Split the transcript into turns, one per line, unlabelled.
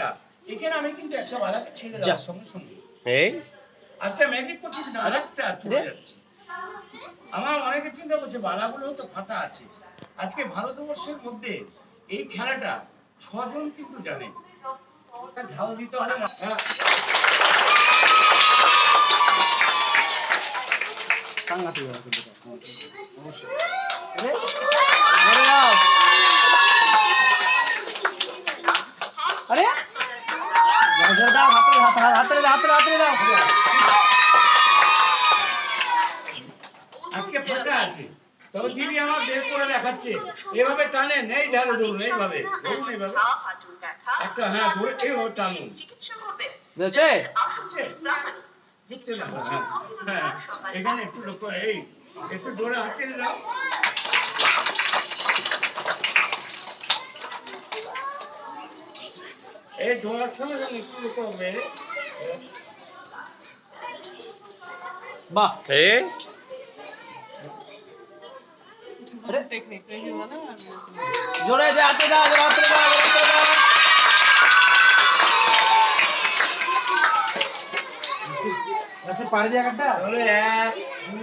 আরেকটা এখানে আমি কিন্তু একটা বালাকে ছেড়ে। দেওয়ার সঙ্গে সঙ্গে
এই
আচ্ছা ম্যাজিক করছি কিন্তু আরেকটা চলে যাচ্ছে আমার অনেকে চিন্তা করছে বালাগুলো তো ফাটা আছে আজকে ভারতবর্ষের মধ্যে এই খেলাটা ছজন কিন্তু জানে ঝাল দিতে হবে না হ্যাঁ।
সাংঘাতিক। অবশ্যই। ধরে ধরে দাও হাতে হাতে হাতে হাতে হাতে দাও
আজকে ফাঁকা আছে। তবে দিদি আমার বের করে দেখাচ্ছে। এভাবে টানেন এই ধারে ধরুন এইভাবে। ধরুন এইভাবে। একটা হ্যাঁ ধরে টানুন।
বুঝেছে?
হ্যাঁ, হ্যাঁ। এখানে একটু লক্ষ্য এই একটু জোরে হাতে দাও এই জোড়ার সঙ্গে সঙ্গে একটু লক্ষ্য হবে
বাহ
এই
আরে জোরে দে হাতে দাও জোরে হাতে দাও জোরে হাতে দাও পাড়ি দিয়ে একটা
তাহলে এক দুই